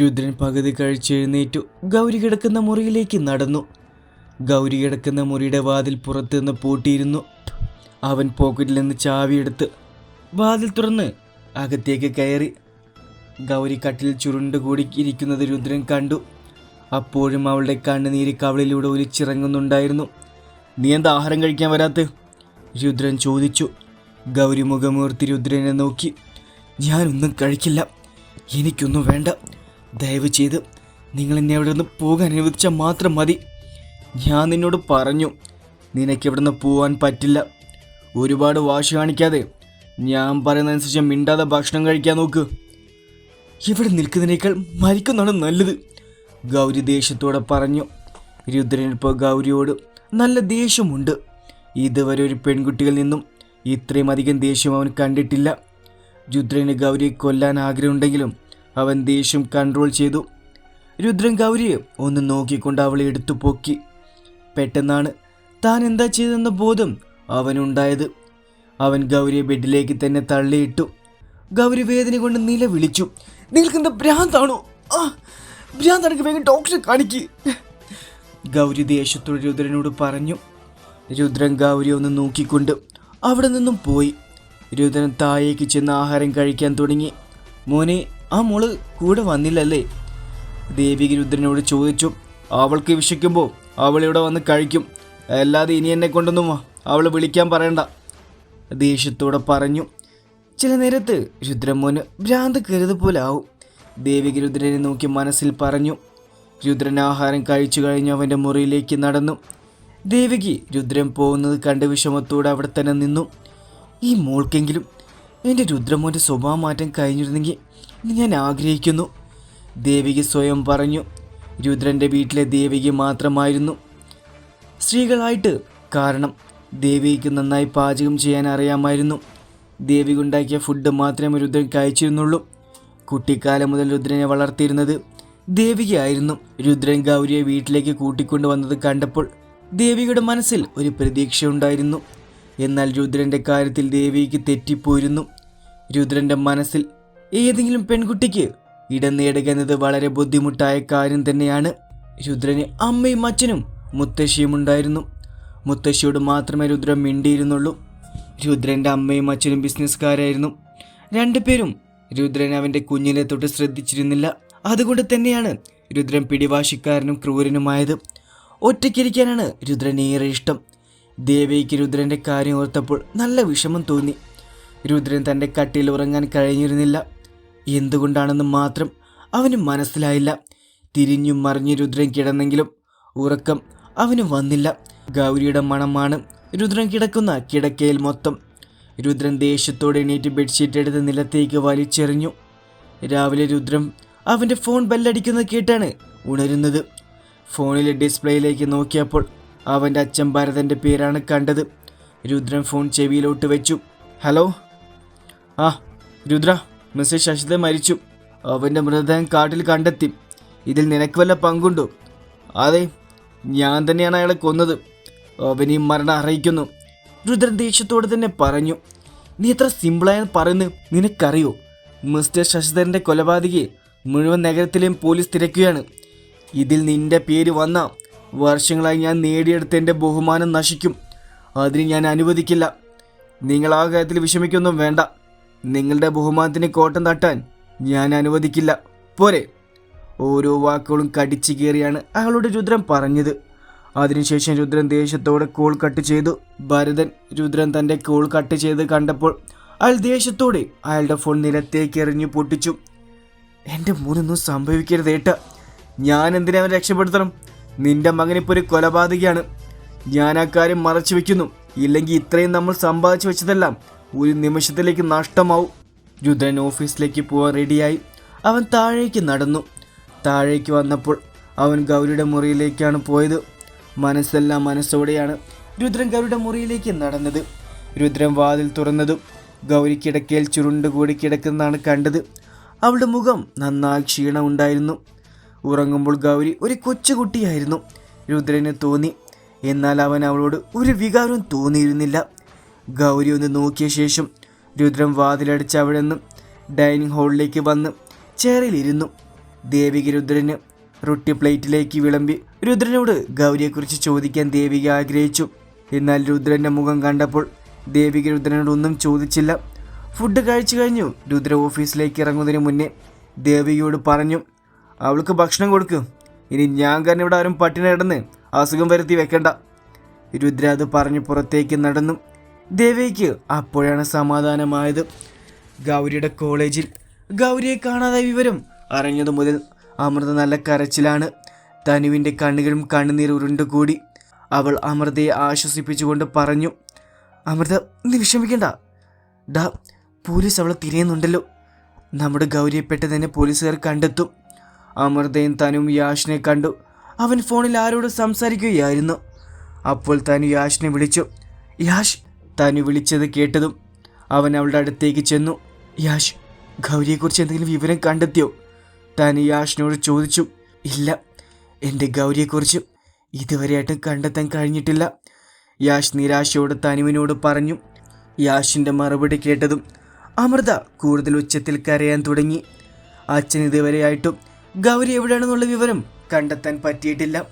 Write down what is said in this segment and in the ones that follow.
രുദ്രൻ പകുതി കഴിച്ചെഴുന്നേറ്റു ഗൗരി കിടക്കുന്ന മുറിയിലേക്ക് നടന്നു. ഗൗരി കിടക്കുന്ന മുറിയുടെ വാതിൽ പുറത്തുനിന്ന് പൂട്ടിയിരുന്നു. അവൻ പോക്കറ്റിൽ നിന്ന് ചാവിയെടുത്ത് വാതിൽ തുറന്ന് അകത്തേക്ക് കയറി. ഗൗരി കട്ടിൽ ചുരുണ്ടുകൂടി ഇരിക്കുന്നത് രുദ്രൻ കണ്ടു. അപ്പോഴും അവളുടെ കണ്ണുനീര് കവളിലൂടെ ഒലിച്ചിറങ്ങുന്നുണ്ടായിരുന്നു. നീ എന്താ ആഹാരം കഴിക്കാൻ വരാത്ത? രുദ്രൻ ചോദിച്ചു. ഗൗരി മുഖമൂർത്തി രുദ്രനെ നോക്കി. ഞാനൊന്നും കഴിക്കില്ല. എനിക്കൊന്നും വേണ്ട. ദയവ് ചെയ്ത് നിങ്ങൾ എന്നെ അവിടെ നിന്ന് പോകാൻ അനുവദിച്ചാൽ മാത്രം മതി. ഞാൻ നിന്നോട് പറഞ്ഞു നിനക്ക് ഇവിടെ നിന്ന് പോവാൻ പറ്റില്ല. ഒരുപാട് വാശി കാണിക്കാതെ ഞാൻ പറയുന്നതനുസരിച്ച് മിണ്ടാതെ ഭക്ഷണം കഴിക്കാൻ നോക്ക്. ഇവിടെ നിൽക്കുന്നതിനേക്കാൾ മരിക്കുന്നതാണ് നല്ലത് ഗൗരി ദേഷ്യത്തോടെ പറഞ്ഞു. രുദ്രനിപ്പോൾ ഗൗരിയോട് നല്ല ദേഷ്യമുണ്ട്. ഇതുവരെ ഒരു പെൺകുട്ടികൾ നിന്നും ഇത്രയും അധികം ദേഷ്യം അവൻ കണ്ടിട്ടില്ല. രുദ്രന് ഗൗരിയെ കൊല്ലാൻ ആഗ്രഹമുണ്ടെങ്കിലും അവൻ ദേഷ്യം കൺട്രോൾ ചെയ്തു. രുദ്രൻ ഗൗരിയെ ഒന്ന് നോക്കിക്കൊണ്ട് അവളെ എടുത്തു പൊക്കി. പെട്ടെന്നാണ് താൻ എന്താ ചെയ്തെന്ന ബോധം അവനുണ്ടായത്. അവൻ ഗൗരിയെ ബെഡിലേക്ക് തന്നെ തള്ളിയിട്ടു. ഗൗരി വേദന കൊണ്ട് നിലവിളിച്ചു. നിങ്ങൾക്ക് എന്താ ഭ്രാന്താണോ ഭ്രാന്താണെങ്കിൽ വേഗം ഡോക്ടറെ കാണിക്ക്. ഗൗരി ദേഷ്യത്തോട് രുദ്രനോട് പറഞ്ഞു. രുദ്രൻ ഗൗരി ഒന്ന് നോക്കിക്കൊണ്ട് അവിടെ നിന്നും പോയി. രുദ്രൻ താഴേക്ക് ചെന്ന് ആഹാരം കഴിക്കാൻ തുടങ്ങി. മോനെ ആ മോൾ കൂടെ വന്നില്ലല്ലേ? ദേവിക രുദ്രനോട് ചോദിച്ചു. അവൾക്ക് വിശക്കുമ്പോൾ അവൾ ഇവിടെ വന്ന് കഴിക്കും. അല്ലാതെ ഇനി എന്നെ കൊണ്ടൊന്നും അവൾ വിളിക്കാൻ പറയണ്ട. ദേഷ്യത്തോടെ പറഞ്ഞു. ചില നേരത്ത് രുദ്രമോന് ഭ്രാന്ത് കരുത് പോലെ ആവും. ദേവിക രുദ്രനെ നോക്കി മനസ്സിൽ പറഞ്ഞു. രുദ്രൻ ആഹാരം കഴിച്ചു കഴിഞ്ഞ് അവന്റെ മുറിയിലേക്ക് നടന്നു. ദേവികി രുദ്രൻ പോകുന്നത് കണ്ട് വിഷമത്തോടെ അവിടെ തന്നെ നിന്നു. ഈ മോൾക്കെങ്കിലും എന്റെ രുദ്രമോന്റെ സ്വഭാവം മാറ്റം കഴിഞ്ഞിരുന്നെങ്കിൽ ഞാൻ ആഗ്രഹിക്കുന്നു. ദേവികി സ്വയം പറഞ്ഞു രുദ്രന്റെ വീട്ടിലെ ദേവികി മാത്രമായിരുന്നു. സ്ത്രീകളായിട്ട് കാരണം ദേവിക്ക് നന്നായി പാചകം ചെയ്യാൻ അറിയാമായിരുന്നു. ദേവിക ഉണ്ടാക്കിയ ഫുഡ് മാത്രമേ രുദ്രൻ കഴിച്ചിരുന്നുള്ളൂ. കുട്ടിക്കാലം മുതൽ രുദ്രനെ വളർത്തിയിരുന്നത് ദേവികയായിരുന്നു രുദ്രൻ ഗൗരിയെ വീട്ടിലേക്ക് കൂട്ടിക്കൊണ്ടുവന്നത് കണ്ടപ്പോൾ ദേവികയുടെ മനസ്സിൽ ഒരു പ്രതീക്ഷയുണ്ടായിരുന്നു എന്നാൽ രുദ്രന്റെ കാര്യത്തിൽ ദേവിക്ക് തെറ്റിപ്പോയിരുന്നു. രുദ്രന്റെ മനസ്സിൽ ഏതെങ്കിലും പെൺകുട്ടിക്ക് ഇടം നേടുക എന്നത് വളരെ ബുദ്ധിമുട്ടായ കാര്യം തന്നെയാണ്. രുദ്രന് അമ്മയും അച്ഛനും മുത്തശ്ശിയും ഉണ്ടായിരുന്നു. മുത്തശ്ശിയോട് മാത്രമേ രുദ്രൻ മിണ്ടിയിരുന്നുള്ളൂ. രുദ്രന്റെ അമ്മയും അച്ഛനും ബിസിനസ്സുകാരായിരുന്നു. രണ്ടുപേരും രുദ്രൻ അവന്റെ കുഞ്ഞിനെ തൊട്ട് ശ്രദ്ധിച്ചിരുന്നില്ല. അതുകൊണ്ട് തന്നെയാണ് രുദ്രൻ പിടിവാശിക്കാരനും ക്രൂരനുമായത്. ഒറ്റയ്ക്കിരിക്കാനാണ് രുദ്രൻ ഏറെ ഇഷ്ടം. ദേവിക്ക് രുദ്രന്റെ കാര്യം ഓർത്തപ്പോൾ നല്ല വിഷമം തോന്നി. രുദ്രൻ തന്റെ കട്ടിയിൽ ഉറങ്ങാൻ കഴിഞ്ഞിരുന്നില്ല. എന്തുകൊണ്ടാണെന്ന് മാത്രം അവന് മനസ്സിലായില്ല. തിരിഞ്ഞും മറിഞ്ഞ് രുദ്രൻ കിടന്നെങ്കിലും ഉറക്കം അവന് വന്നില്ല. ഗൗരിയുടെ മണമാണ് രുദ്രൻ കിടക്കുന്ന കിടക്കയിൽ മൊത്തം. രുദ്രൻ ദേഷ്യത്തോടെ എണീറ്റ് ബെഡ്ഷീറ്റ് എടുത്ത് നിലത്തേക്ക് വലിച്ചെറിഞ്ഞു. രാവിലെ രുദ്രൻ അവന്റെ ഫോൺ ബെല്ലടിക്കുന്നത് കേട്ടാണ് ഉണരുന്നത്. ഫോണിലെ ഡിസ്പ്ലേയിലേക്ക് നോക്കിയപ്പോൾ അവന്റെ അച്ഛൻ ഭരതന്റെ പേരാണ് കണ്ടത്. രുദ്രൻ ഫോൺ ചെവിയിലോട്ട് വെച്ചു. ഹലോ? ആ രുദ്ര? മിസ്റ്റർ ശശിധർ മരിച്ചു. അവന്റെ മൃതദേഹം കാട്ടിൽ കണ്ടെത്തി. ഇതിൽ നിനക്ക് വല്ല പങ്കുണ്ടോ? അതെ ഞാൻ തന്നെയാണ് അയാളെ കൊന്നത്. അവൻ മരണം അറിയിക്കുന്നു. രുദ്രൻ ദേഷ്യത്തോടെ തന്നെ പറഞ്ഞു നീ എത്ര സിമ്പിളായെന്ന് പറയുന്നു നിനക്കറിയോ? മിസ്റ്റർ ശശിധരന്റെ കൊലപാതകയെ മുഴുവൻ നഗരത്തിലെയും പോലീസ് തിരക്കുകയാണ്. ഇതിൽ നിന്റെ പേര് വന്ന വർഷങ്ങളായി ഞാൻ നേടിയെടുത്ത എന്റെ ബഹുമാനം നശിക്കും. അതിന് ഞാൻ അനുവദിക്കില്ല. നിങ്ങൾ ആ കാര്യത്തിൽ വിഷമിക്കൊന്നും വേണ്ട. നിങ്ങളുടെ ബഹുമാനത്തിന് കോട്ടം തട്ടാൻ ഞാൻ അനുവദിക്കില്ല. പോരെ. ഓരോ വാക്കുകളും കടിച്ചു കയറിയാണ് അയാളുടെ രുദ്രൻ പറഞ്ഞത്. അതിനുശേഷം രുദ്രൻ ദേഷ്യത്തോടെ കോൾ കട്ട് ചെയ്തു. ഭരതൻ രുദ്രൻ തന്റെ കോൾ കട്ട് ചെയ്ത് കണ്ടപ്പോൾ അയാൾ ദേഷ്യത്തോടെ അയാളുടെ ഫോൺ നിലത്തേക്ക് എറിഞ്ഞു പൊട്ടിച്ചു. എന്റെ മോനൊന്നും സംഭവിക്കരുത് ഏട്ട. ഞാൻ എന്തിനെ രക്ഷപ്പെടുത്തണം? നിന്റെ മകനിപ്പോൾ ഒരു കൊലപാതകയാണ്. ഞാൻ ആ കാര്യം മറച്ചു വെക്കുന്നു. ഇല്ലെങ്കിൽ ഇത്രയും നമ്മൾ സമ്പാദിച്ചു വെച്ചതെല്ലാം ഒരു നിമിഷത്തിലേക്ക് നഷ്ടമാവും. രുദ്രൻ ഓഫീസിലേക്ക് പോകാൻ റെഡിയായി. അവൻ താഴേക്ക് നടന്നു. താഴേക്ക് വന്നപ്പോൾ അവൻ ഗൗരിയുടെ മുറിയിലേക്കാണ് പോയത്. മനസ്സെല്ലാം മനസ്സോടെയാണ് രുദ്രൻ ഗൗരിയുടെ മുറിയിലേക്ക് നടന്നത്. രുദ്രൻ വാതിൽ തുറന്നതും ഗൗരി കിടക്കയിൽ ചുരുണ്ടുകൂടി കിടക്കുന്നതാണ് കണ്ടത്. അവളുടെ മുഖം നന്നായി ക്ഷീണം ഉണ്ടായിരുന്നു. ഉറങ്ങുമ്പോൾ ഗൗരി ഒരു കൊച്ചുകുട്ടിയായിരുന്നു. രുദ്രന് തോന്നി. എന്നാൽ അവൻ അവളോട് ഒരു വികാരം തോന്നിയിരുന്നില്ല. ഗൗരി ഒന്ന് നോക്കിയ ശേഷം രുദ്രം വാതിലടിച്ച് അവിടെ നിന്ന് ഡൈനിങ് ഹാളിലേക്ക് വന്ന് ചെയറിലിരുന്നു. ദേവിക രുദ്രന് റൊട്ടി പ്ലേറ്റിലേക്ക് വിളമ്പി രുദ്രനോട് ഗൗരിയെക്കുറിച്ച് ചോദിക്കാൻ ദേവിക ആഗ്രഹിച്ചു. എന്നാൽ രുദ്രന്റെ മുഖം കണ്ടപ്പോൾ ദേവിക രുദ്രനോട് ഒന്നും ചോദിച്ചില്ല. ഫുഡ് കഴിച്ചു കഴിഞ്ഞു. രുദ്ര ഓഫീസിലേക്ക് ഇറങ്ങുന്നതിന് മുന്നേ ദേവികയോട് പറഞ്ഞു അവൾക്ക് ഭക്ഷണം കൊടുക്കും. ഇനി ഞാൻ കാരണം ഇവിടെ ആരും പട്ടിണി കിടന്ന് അസുഖം വരുത്തി വെക്കണ്ട. രുദ്ര അത് പറഞ്ഞ് പുറത്തേക്ക് നടന്നു. ദേവിക്ക് അപ്പോഴാണ് സമാധാനമായത്. ഗൗരിയുടെ കോളേജിൽ ഗൗരിയെ കാണാതെ വിവരം അറിഞ്ഞതു മുതൽ അമൃത നല്ല കരച്ചിലാണ്. തനുവിന്റെ കണ്ണുകളും കണ്ണുനീർ ഉരുണ്ടുകൂടി. അവൾ അമൃതയെ ആശ്വസിപ്പിച്ചുകൊണ്ട് പറഞ്ഞു അമൃത നീ വിഷമിക്കണ്ട. ഡാ പോലീസ് അവളെ തിരയുന്നുണ്ടല്ലോ. നമ്മുടെ ഗൗരിയെ പെട്ടെന്ന് തന്നെ പോലീസുകാർ കണ്ടെത്തും. അമൃതയും തനും യാഷിനെ കണ്ടു. അവൻ ഫോണിൽ ആരോട് സംസാരിക്കുകയായിരുന്നു. അപ്പോൾ തനു യാഷിനെ വിളിച്ചു യാഷ് തനു വിളിച്ചത് കേട്ടതും അവൻ അവളുടെ അടുത്തേക്ക് ചെന്നു. യാഷ് ഗൗരിയെക്കുറിച്ച് എന്തെങ്കിലും വിവരം കണ്ടെത്തിയോ? തനു യാഷിനോട് ചോദിച്ചു. ഇല്ല എന്റെ ഗൗരിയെക്കുറിച്ച് ഇതുവരെയായിട്ടും കണ്ടെത്താൻ കഴിഞ്ഞിട്ടില്ല. യാഷ് നിരാശയോട് തനുവിനോട് പറഞ്ഞു. യാഷിന്റെ മറുപടി കേട്ടതും അമൃത കൂടുതൽ ഉച്ചത്തിൽ കരയാൻ തുടങ്ങി. അച്ഛൻ ഇതുവരെയായിട്ടും ഗൗരി എവിടെയാണെന്നുള്ള വിവരം കണ്ടെത്താൻ പറ്റിയിട്ടില്ല.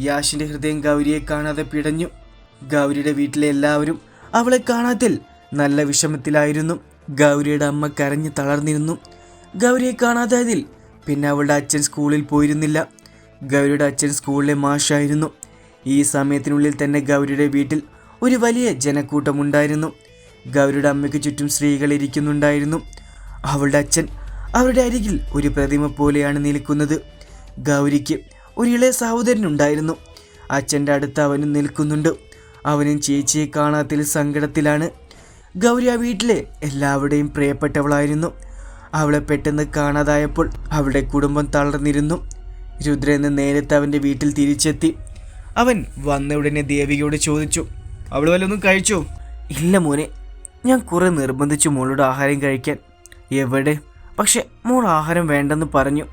യാഷിന്റെ ഹൃദയം ഗൗരിയെ കാണാതെ പിടഞ്ഞു. ഗൗരിയുടെ വീട്ടിലെ എല്ലാവരും അവളെ കാണാത്തിൽ നല്ല വിഷമത്തിലായിരുന്നു. ഗൗരിയുടെ അമ്മ കരഞ്ഞു തളർന്നിരുന്നു. ഗൗരിയെ കാണാതായതിൽ പിന്നെ അവളുടെ അച്ഛൻ സ്കൂളിൽ പോയിരുന്നില്ല. ഗൗരിയുടെ അച്ഛൻ സ്കൂളിലെ മാഷായിരുന്നു. ഈ സമയത്തിനുള്ളിൽ തന്നെ ഗൗരിയുടെ വീട്ടിൽ ഒരു വലിയ ജനക്കൂട്ടമുണ്ടായിരുന്നു. ഗൗരിയുടെ അമ്മയ്ക്ക് ചുറ്റും സ്ത്രീകൾ ഇരിക്കുന്നുണ്ടായിരുന്നു. അവളുടെ അച്ഛൻ അവരുടെ അരികിൽ ഒരു പ്രതിമ പോലെയാണ് നിൽക്കുന്നത്. ഗൗരിക്ക് ഒരു ഇളയ സഹോദരനുണ്ടായിരുന്നു. അച്ഛന്റെ അടുത്ത് അവനും നിൽക്കുന്നുണ്ട്. അവനും ചേച്ചിയെ കാണാത്തിൽ സങ്കടത്തിലാണ്. ഗൗരി ആ വീട്ടിലെ എല്ലാവരുടെയും പ്രിയപ്പെട്ടവളായിരുന്നു. അവളെ പെട്ടെന്ന് കാണാതായപ്പോൾ അവളുടെ കുടുംബം തളർന്നിരുന്നു. രുദ്രൻ നേരത്തെ അവന്റെ വീട്ടിൽ തിരിച്ചെത്തി. അവൻ വന്ന ഉടനെ ദേവികയോട് ചോദിച്ചു അവൾ വല്ലൊന്നും കഴിച്ചോ? ഇല്ല മോനെ ഞാൻ കുറെ നിർബന്ധിച്ചു മോളോട് ആഹാരം കഴിക്കാൻ. എവിടെ? പക്ഷെ മോൾ ആഹാരം വേണ്ടെന്ന് പറഞ്ഞു.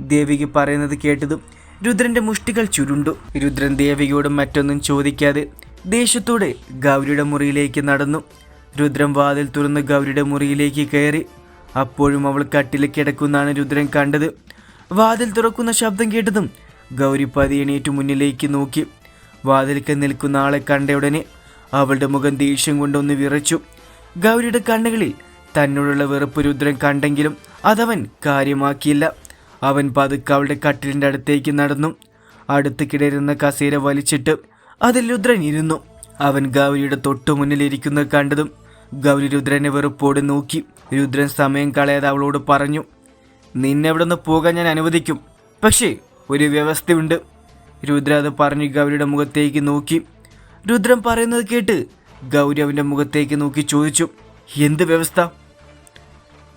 ദേവിക പറയുന്നത് കേട്ടതും രുദ്രന്റെ മുഷ്ടികൾ ചുരുണ്ടു. രുദ്രൻ ദേവികയോട് മറ്റൊന്നും ചോദിക്കാതെ ദേഷ്യത്തോടെ ഗൗരിയുടെ മുറിയിലേക്ക് നടന്നു. രുദ്രം വാതിൽ തുറന്ന് ഗൗരിയുടെ മുറിയിലേക്ക് കയറി. അപ്പോഴും അവൾ കട്ടിൽ കിടക്കുന്നാണ് രുദ്രൻ കണ്ടത്. വാതിൽ തുറക്കുന്ന ശബ്ദം കേട്ടതും ഗൗരി പതിയണീറ്റ് മുന്നിലേക്ക് നോക്കി. വാതിൽക്ക് നിൽക്കുന്ന ആളെ കണ്ടയുടനെ അവളുടെ മുഖം ദേഷ്യം കൊണ്ടൊന്ന് വിറച്ചു. ഗൗരിയുടെ കണ്ണുകളിൽ തന്നോടുള്ള വെറുപ്പ് രുദ്രൻ കണ്ടെങ്കിലും അതവൻ കാര്യമാക്കിയില്ല. അവൻ പതുക്കെ അവളുടെ കട്ടിലിന്റെ അടുത്തേക്ക് നടന്നു. അടുത്ത് കിടരുന്ന കസേര വലിച്ചിട്ട് അതിൽ രുദ്രൻ ഇരുന്നു. അവൻ ഗൗരിയുടെ തൊട്ടു മുന്നിലിരിക്കുന്നത് കണ്ടതും ഗൗരി രുദ്രനെ വെറുപ്പോട് നോക്കി. രുദ്രൻ സമയം കളയാതെ അവളോട് പറഞ്ഞു നിന്നെ പോകാൻ ഞാൻ അനുവദിക്കും. പക്ഷേ ഒരു വ്യവസ്ഥയുണ്ട്. രുദ്ര അത് പറഞ്ഞ് ഗൗരിയുടെ മുഖത്തേക്ക് നോക്കി. രുദ്രൻ പറയുന്നത് കേട്ട് ഗൗരി അവന്റെ മുഖത്തേക്ക് നോക്കി ചോദിച്ചു എന്ത് വ്യവസ്ഥ?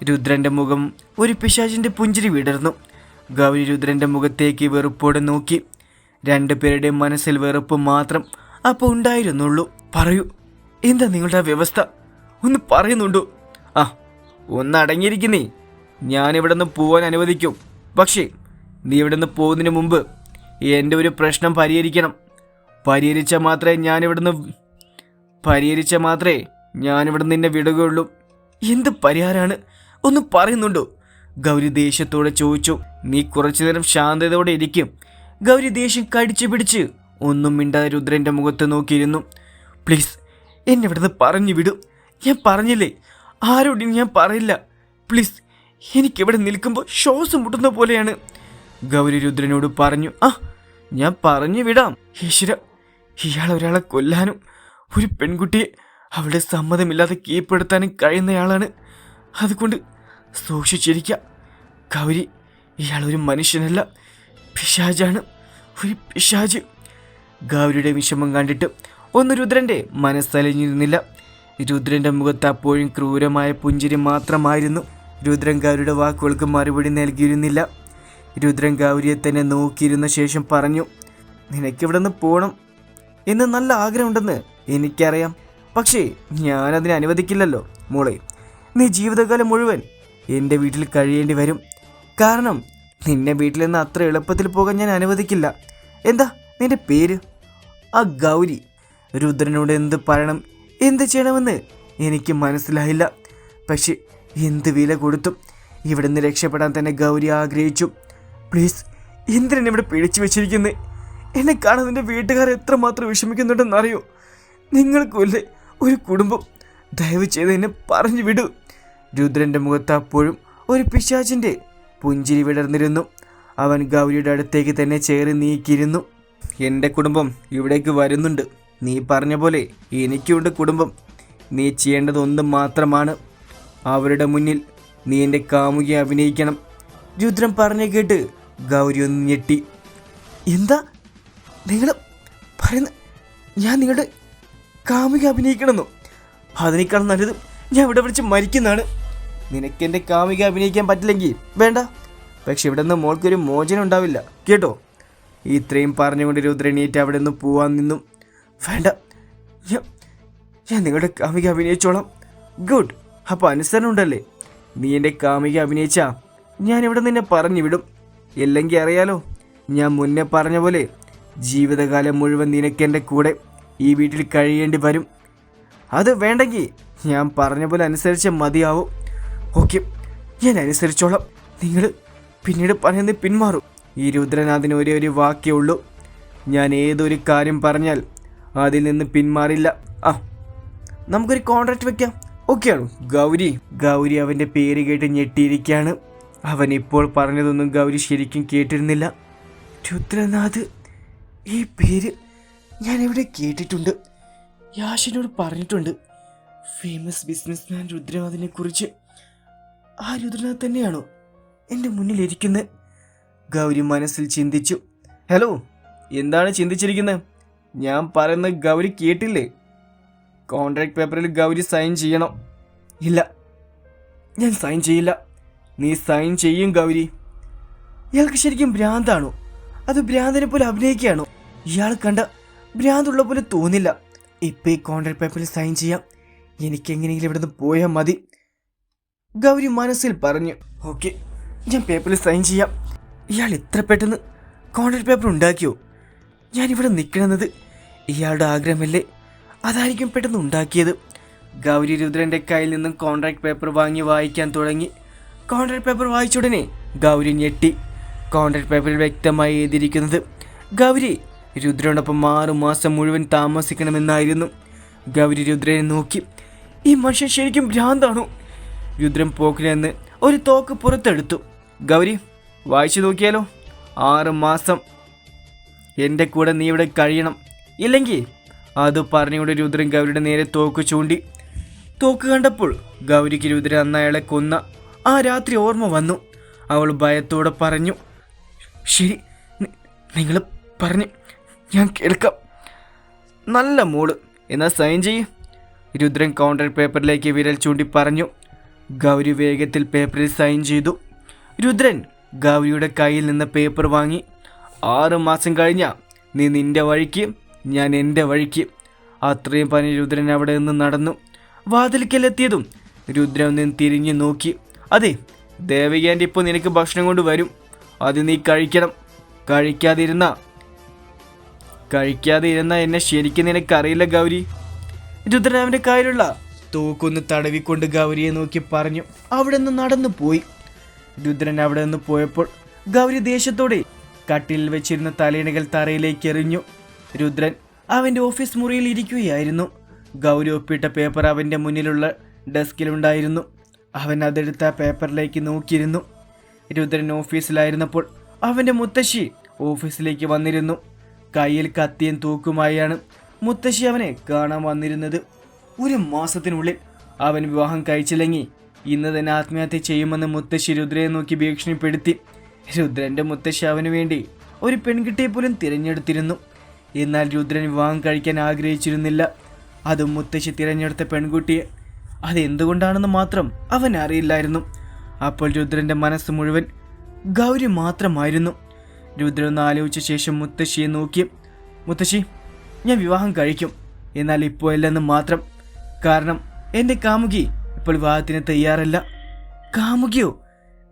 രുദ്രന്റെ മുഖം ഒരു പിശാചിന്റെ പുഞ്ചിരി വിടർന്നു. ഗൗരി രുദ്രന്റെ മുഖത്തേക്ക് വെറുപ്പോടെ നോക്കി. രണ്ടുപേരുടെ മനസ്സിൽ വെറുപ്പ് മാത്രം അപ്പോൾ ഉണ്ടായിരുന്നുള്ളൂ. പറയൂ എന്താ നിങ്ങളുടെ വ്യവസ്ഥ? ഒന്ന് പറയുന്നുണ്ടോ? ആ ഒന്ന് അടങ്ങിയിരിക്കുന്നേ ഞാനിവിടെ നിന്ന് പോവാൻ അനുവദിക്കും. പക്ഷേ നീ ഇവിടെ നിന്ന് പോകുന്നതിന് മുമ്പ് എന്റെ ഒരു പ്രശ്നം പരിഹരിക്കണം. പരിഹരിച്ച മാത്രമേ ഞാനിവിടുന്ന് പരിഹരിച്ച മാത്രമേ ഞാനിവിടെ നിന്നെ വിടുകയുള്ളൂ. എന്ത് പരിഹാരമാണ് ഒന്ന് പറയുന്നുണ്ടോ? ഗൗരി ദേഷ്യത്തോടെ ചോദിച്ചു. നീ കുറച്ചു നേരം ശാന്തതയോടെ ഇരിക്കും. ഗൗരി ദേഷ്യം കടിച്ചു പിടിച്ച് ഒന്നും മിണ്ടാതെ രുദ്രന്റെ മുഖത്ത് നോക്കിയിരുന്നു. പ്ലീസ് എന്നെ ഇവിടുന്ന് പറഞ്ഞു വിടും. ഞാൻ പറഞ്ഞില്ലേ? ആരോടും ഞാൻ പറയില്ല. പ്ലീസ് എനിക്കിവിടെ നിൽക്കുമ്പോൾ ശ്വാസം മുട്ടുന്ന പോലെയാണ്. ഗൗരി രുദ്രനോട് പറഞ്ഞു ആ ഞാൻ പറഞ്ഞു വിടാം. ഈശ്വര ഇയാൾ ഒരാളെ കൊല്ലാനും ഒരു പെൺകുട്ടിയെ അവളുടെ സമ്മതമില്ലാതെ കീഴ്പ്പെടുത്താനും കഴിയുന്നയാളാണ്. അതുകൊണ്ട് സൂക്ഷിച്ചിരിക്കുക ഗൗരി ഇയാൾ ഒരു മനുഷ്യനല്ല. പിശാജാണ് ഒരു പിശാജ് ഗൗരിയുടെ വിഷമം കണ്ടിട്ട് ഒന്ന് രുദ്രന്റെ മനസ്സലിഞ്ഞിരുന്നില്ല രുദ്രന്റെ മുഖത്ത് അപ്പോഴും ക്രൂരമായ പുഞ്ചിരി മാത്രമായിരുന്നു. രുദ്രൻ ഗൗരിയുടെ വാക്കുകൾക്ക് മറുപടി നൽകിയിരുന്നില്ല. രുദ്രൻ ഗൗരിയെ തന്നെ നോക്കിയിരുന്ന ശേഷം പറഞ്ഞു നിനക്കിവിടെ നിന്ന് പോകണം എന്ന് നല്ല ആഗ്രഹമുണ്ടെന്ന് എനിക്കറിയാം. പക്ഷേ ഞാനതിനെ അനുവദിക്കില്ലല്ലോ മോളെ. നീ ജീവിതകാലം മുഴുവൻ എന്റെ വീട്ടിൽ കഴിയേണ്ടി വരും. കാരണം നിന്നെ വീട്ടിൽ നിന്ന് അത്ര എളുപ്പത്തിൽ പോകാൻ ഞാൻ അനുവദിക്കില്ല. എന്താ നിന്റെ പേര്? ആ ഗൗരി. രുദ്രനോട് എന്ത് പറയണം? എന്ത് ചെയ്യണമെന്ന് എനിക്ക് മനസ്സിലായില്ല. പക്ഷെ എന്ത് വില കൊടുത്തും ഇവിടുന്ന് രക്ഷപ്പെടാൻ തന്നെ ഗൗരി ആഗ്രഹിച്ചു. പ്ലീസ് എന്തിനാണ് ഇവിടെ പിടിച്ചു വെച്ചിരിക്കുന്നത് എന്നെ കാണാൻ നിന്റെ വീട്ടുകാർ എത്രമാത്രം വിഷമിക്കുന്നുണ്ടെന്ന് വിഷമിക്കുന്നുണ്ടെന്നറിയോ? നിങ്ങൾക്കുമല്ലേ ഒരു കുടുംബം? ദയവ് ചെയ്ത് എന്നെ പറഞ്ഞു വിടൂ രുദ്രന്റെ മുഖത്ത് അപ്പോഴും ഒരു പിശാചിന്റെ പുഞ്ചിരി വിടർന്നിരുന്നു. അവൻ ഗൗരിയുടെ അടുത്തേക്ക് തന്നെ ചേറി നീക്കിയിരുന്നു. എന്റെ കുടുംബം ഇവിടേക്ക് വരുന്നുണ്ട്. നീ പറഞ്ഞ പോലെ എനിക്കുണ്ട് കുടുംബം. നീ ചെയ്യേണ്ടതൊന്നും മാത്രമാണ്. അവരുടെ മുന്നിൽ നീ എന്റെ കാമുകിയെ അഭിനയിക്കണം. രുദ്രം പറഞ്ഞു കേട്ട് ഗൗരി ഒന്ന് ഞെട്ടി. എന്താ? നിങ്ങൾ പറയുന്ന ഞാൻ നിങ്ങളുടെ കാമുക അഭിനയിക്കണമെന്നോ? അതിനേക്കാൾ നല്ലത് ഞാൻ ഇവിടെ വിളിച്ച് മരിക്കുന്നതാണ്. നിനക്ക് കാമിക അഭിനയിക്കാൻ പറ്റില്ലെങ്കിൽ വേണ്ട. പക്ഷെ ഇവിടെ നിന്ന് മോൾക്കൊരു മോചനം ഉണ്ടാവില്ല. കേട്ടോ? ഇത്രയും പറഞ്ഞുകൊണ്ട് രുദ്രനീറ്റ് അവിടെ നിന്ന് പോവാൻ നിന്നും. വേണ്ട. ഞാൻ നിങ്ങളുടെ കാമിക അഭിനയിച്ചോളാം. ഗുഡ്. അപ്പോൾ അനുസരണം ഉണ്ടല്ലേ നീ എന്റെ കാമിക അഭിനയിച്ചാ ഞാൻ ഇവിടെ നിന്നെ പറഞ്ഞു വിടും. ഇല്ലെങ്കിൽ അറിയാലോ ഞാൻ മുന്നേ പറഞ്ഞ പോലെ ജീവിതകാലം മുഴുവൻ നിനക്ക് എന്റെ കൂടെ ഈ വീട്ടിൽ കഴിയേണ്ടി വരും. അത് വേണ്ടെങ്കിൽ ഞാൻ പറഞ്ഞ പോലെ അനുസരിച്ച് മതിയാവും. ഓക്കെ ഞാൻ അനുസരിച്ചോളാം നിങ്ങൾ പിന്നീട് പറയുന്നത് പിന്മാറും. ഈ രുദ്രനാഥിന് ഒരേ ഒരു വാക്കേ ഉള്ളൂ. ഞാൻ ഏതൊരു കാര്യം പറഞ്ഞാൽ അതിൽ നിന്ന് പിന്മാറില്ല. ആ നമുക്കൊരു കോൺട്രാക്ട് വെക്കാം. ഓക്കെയാണോ ഗൗരി ഗൗരി അവന്റെ പേര് കേട്ട് ഞെട്ടിയിരിക്കുകയാണ്. അവൻ ഇപ്പോൾ പറഞ്ഞതൊന്നും ഗൗരി ശരിക്കും കേട്ടിരുന്നില്ല. രുദ്രനാഥ് ഈ പേര് ഞാൻ ഇവിടെ കേട്ടിട്ടുണ്ട്. യാഷിനോട് പറഞ്ഞിട്ടുണ്ട്. ഫേമസ് ബിസിനസ്മാൻ രുദ്രനാഥിനെ കുറിച്ച് ആ രുദ്രനാഥ് തന്നെയാണോ എന്റെ മുന്നിലിരിക്കുന്നത് ഗൗരി മനസ്സിൽ ചിന്തിച്ചു. ഹലോ എന്താണ് ചിന്തിച്ചിരിക്കുന്നത് ഞാൻ പറയുന്നത് ഗൗരി കേട്ടില്ലേ? കോൺട്രാക്ട് പേപ്പറിൽ ഗൗരി സൈൻ ചെയ്യണം. ഇല്ല ഞാൻ സൈൻ ചെയ്യില്ല. നീ സൈൻ ചെയ്യും ഗൗരി. ഇയാൾക്ക് ശരിക്കും ഭ്രാന്താണോ? അത് ഭ്രാന്തിനെ പോലെ അഭിനയിക്കുകയാണോ? ഇയാൾ കണ്ട ഭ്രാന്തുള്ള പോലെ തോന്നില്ല. ഇപ്പം ഈ കോൺട്രാക്ട് പേപ്പറിൽ സൈൻ ചെയ്യാം. എനിക്കെങ്ങനെയെങ്കിലും ഇവിടുന്ന് പോയാൽ മതി. ഗൗരി മനസ്സിൽ പറഞ്ഞു ഓക്കെ ഞാൻ പേപ്പറിൽ സൈൻ ചെയ്യാം. ഇയാൾ ഇത്ര പെട്ടെന്ന് കോൺട്രാക്ട് പേപ്പർ ഉണ്ടാക്കിയോ? ഞാനിവിടെ നിൽക്കണമെന്നത് ഇയാളുടെ ആഗ്രഹമല്ലേ? അതായിരിക്കും പെട്ടെന്ന് ഉണ്ടാക്കിയത്. ഗൗരി രുദ്രന്റെ കയ്യിൽ നിന്നും കോൺട്രാക്ട് പേപ്പർ വാങ്ങി വായിക്കാൻ തുടങ്ങി. കോൺട്രാക്ട് പേപ്പർ വായിച്ച ഉടനെ ഗൗരി ഞെട്ടി. കോൺട്രാക്ട് പേപ്പറിൽ വ്യക്തമായി എഴുതിയിരിക്കുന്നത് ഗൗരി രുദ്രനോടൊപ്പം ആറു മാസം മുഴുവൻ താമസിക്കണമെന്നായിരുന്നു. ഗൗരി രുദ്രനെ നോക്കി ഈ മനുഷ്യൻ ശരിക്കും ഭ്രാന്താണോ? രുദ്രൻ പോക്കിലെന്ന് ഒരു തോക്ക് പുറത്തെടുത്തു. ഗൗരി വായിച്ചു നോക്കിയാലോ? ആറ് മാസം. എന്റെ കൂടെ നീ ഇവിടെ കഴിയണം. ഇല്ലെങ്കിൽ അത് പറഞ്ഞുകൊണ്ട് രുദ്രൻ ഗൗരിയുടെ നേരെ തോക്ക് ചൂണ്ടി. തോക്ക് കണ്ടപ്പോൾ ഗൗരിക്ക് രുദ്രൻ അന്ന് അയാളെ കൊന്ന ആ രാത്രി ഓർമ്മ വന്നു. അവൾ ഭയത്തോടെ പറഞ്ഞു ശരി നിങ്ങൾ പറഞ്ഞ് ഞാൻ കേൾക്കാം. നല്ല മോൾ എന്നാൽ സൈൻ ചെയ്യ്. രുദ്രൻ കൗണ്ടർ പേപ്പറിലേക്ക് വിരൽ ചൂണ്ടി പറഞ്ഞു ഗൗരി വേഗത്തിൽ പേപ്പറിൽ സൈൻ ചെയ്തു. രുദ്രൻ ഗൗരിയുടെ കയ്യിൽ നിന്ന് പേപ്പർ വാങ്ങി. ആറ് മാസം കഴിഞ്ഞ നീ നിന്റെ വഴിക്ക് ഞാൻ എന്റെ വഴിക്ക്. അത്രയും പനി രുദ്രൻ അവിടെ നിന്ന് നടന്നു. വാതിൽക്കലെത്തിയതും രുദ്രൻ നിന്ന് തിരിഞ്ഞു നോക്കി. അതെ ദേവകിയാന്റെ ഇപ്പോൾ നിനക്ക് ഭക്ഷണം കൊണ്ട് വരും. അത് നീ കഴിക്കണം. കഴിക്കാതിരുന്ന കഴിക്കാതിരുന്ന എന്നെ ശരിക്കും നിനക്കറിയില്ല ഗൗരി. രുദ്രൻ അവന്റെ കയ്യിലുള്ള തൂക്കൊന്ന് തടവിക്കൊണ്ട് ഗൗരിയെ നോക്കി പറഞ്ഞു. അവിടെ നിന്ന് നടന്നു പോയി. രുദ്രൻ അവിടെ നിന്ന് പോയപ്പോൾ ഗൗരി ദേഷ്യത്തോടെ കട്ടിൽ വെച്ചിരുന്ന തലയിണകൾ തറയിലേക്ക് എറിഞ്ഞു. രുദ്രൻ അവന്റെ ഓഫീസ് മുറിയിൽ ഇരിക്കുകയായിരുന്നു. ഗൗരി ഒപ്പിട്ട പേപ്പർ അവന്റെ മുന്നിലുള്ള ഡെസ്കിലുണ്ടായിരുന്നു. അവൻ അതെടുത്ത പേപ്പറിലേക്ക് നോക്കിയിരുന്നു. രുദ്രൻ ഓഫീസിലായിരുന്നപ്പോൾ അവന്റെ മുത്തശ്ശി ഓഫീസിലേക്ക് വന്നിരുന്നു. കയ്യിൽ കത്തിയും തൂക്കുമായാണ് മുത്തശ്ശി അവനെ കാണാൻ വന്നിരുന്നത്. ഒരു മാസത്തിനുള്ളിൽ അവൻ വിവാഹം കഴിച്ചില്ലെങ്കിൽ ഇന്ന് തന്നെ ആത്മഹത്യ ചെയ്യുമെന്ന് മുത്തശ്ശി രുദ്രയെ നോക്കി ഭീഷണിപ്പെടുത്തി. രുദ്രന്റെ മുത്തശ്ശി അവന് വേണ്ടി ഒരു പെൺകുട്ടിയെ പോലും തിരഞ്ഞെടുത്തിരുന്നു. എന്നാൽ രുദ്രൻ വിവാഹം കഴിക്കാൻ ആഗ്രഹിച്ചിരുന്നില്ല. അതും മുത്തശ്ശി തിരഞ്ഞെടുത്ത പെൺകുട്ടിയെ. അതെന്തുകൊണ്ടാണെന്ന് മാത്രം അവൻ അറിയില്ലായിരുന്നു. അപ്പോൾ രുദ്രന്റെ മനസ്സ് മുഴുവൻ ഗൗരി മാത്രമായിരുന്നു. രുദ്രൻ ഒന്ന് ആലോചിച്ച ശേഷം മുത്തശ്ശിയെ നോക്കി. മുത്തശ്ശി ഞാൻ വിവാഹം കഴിക്കും. എന്നാൽ ഇപ്പോൾ ഇല്ലെന്ന് മാത്രം കാരണം എന്റെ കാമുകി ഇപ്പോൾ വിവാഹത്തിന് തയ്യാറല്ല. കാമുകിയോ?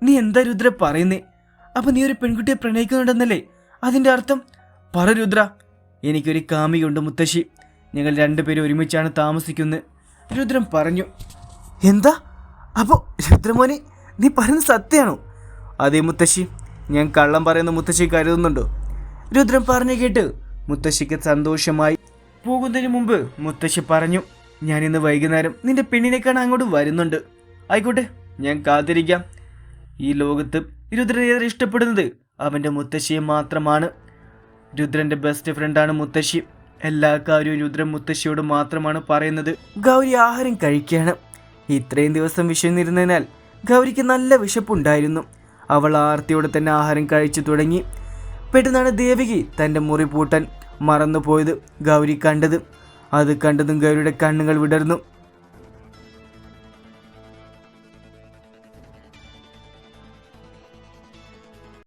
നീ എന്താ രുദ്ര പറയുന്നേ? അപ്പൊ നീ ഒരു പെൺകുട്ടിയെ പ്രണയിക്കുന്നുണ്ടെന്നല്ലേ? അതിന്റെ അർത്ഥം? പറ രുദ്ര. എനിക്കൊരു കാമുകിയുണ്ട് മുത്തശ്ശി. ഞങ്ങൾ രണ്ടുപേരും ഒരുമിച്ചാണ് താമസിക്കുന്നത്. രുദ്രൻ പറഞ്ഞു എന്താ? അപ്പോ രുദ്രമോനെ നീ പറയുന്നത് സത്യമാണോ? അതേ മുത്തശ്ശി. ഞാൻ കള്ളം പറയുന്ന മുത്തശ്ശി കരുതുന്നുണ്ടോ. രുദ്രൻ പറഞ്ഞു കേട്ട് മുത്തശ്ശിക്ക് സന്തോഷമായി. പോകുന്നതിന് മുമ്പ് മുത്തശ്ശി പറഞ്ഞു ഞാൻ ഇന്ന് വൈകുന്നേരം നിന്റെ പെണ്ണിനെ കാണാൻ അങ്ങോട്ട് വരുന്നുണ്ട്. ആയിക്കോട്ടെ ഞാൻ കാത്തിരിക്കാം. ഈ ലോകത്ത് രുദ്രൻ ഏറെ ഇഷ്ടപ്പെടുന്നത് അവന്റെ മുത്തശ്ശിയെ മാത്രമാണ്. രുദ്രന്റെ ബെസ്റ്റ് ഫ്രണ്ടാണ് മുത്തശ്ശി. എല്ലാ കാര്യവും രുദ്രൻ മുത്തശ്ശിയോട് മാത്രമാണ് പറയുന്നത്. ഗൗരി ആഹാരം കഴിക്കുകയാണ് ഇത്രയും ദിവസം വിശന്നിരുന്നതിനാൽ ഗൗരിക്ക് നല്ല വിശപ്പുണ്ടായിരുന്നു. അവൾ ആർത്തിയോടെ തന്നെ ആഹാരം കഴിച്ചു തുടങ്ങി. പെട്ടെന്നാണ് ദേവികി തന്റെ മുറി പൂട്ടാൻ മറന്നുപോയത് ഗൗരി കണ്ടത്. അത് കണ്ടതും ഗൗരിയുടെ കണ്ണുകൾ വിടർന്നു.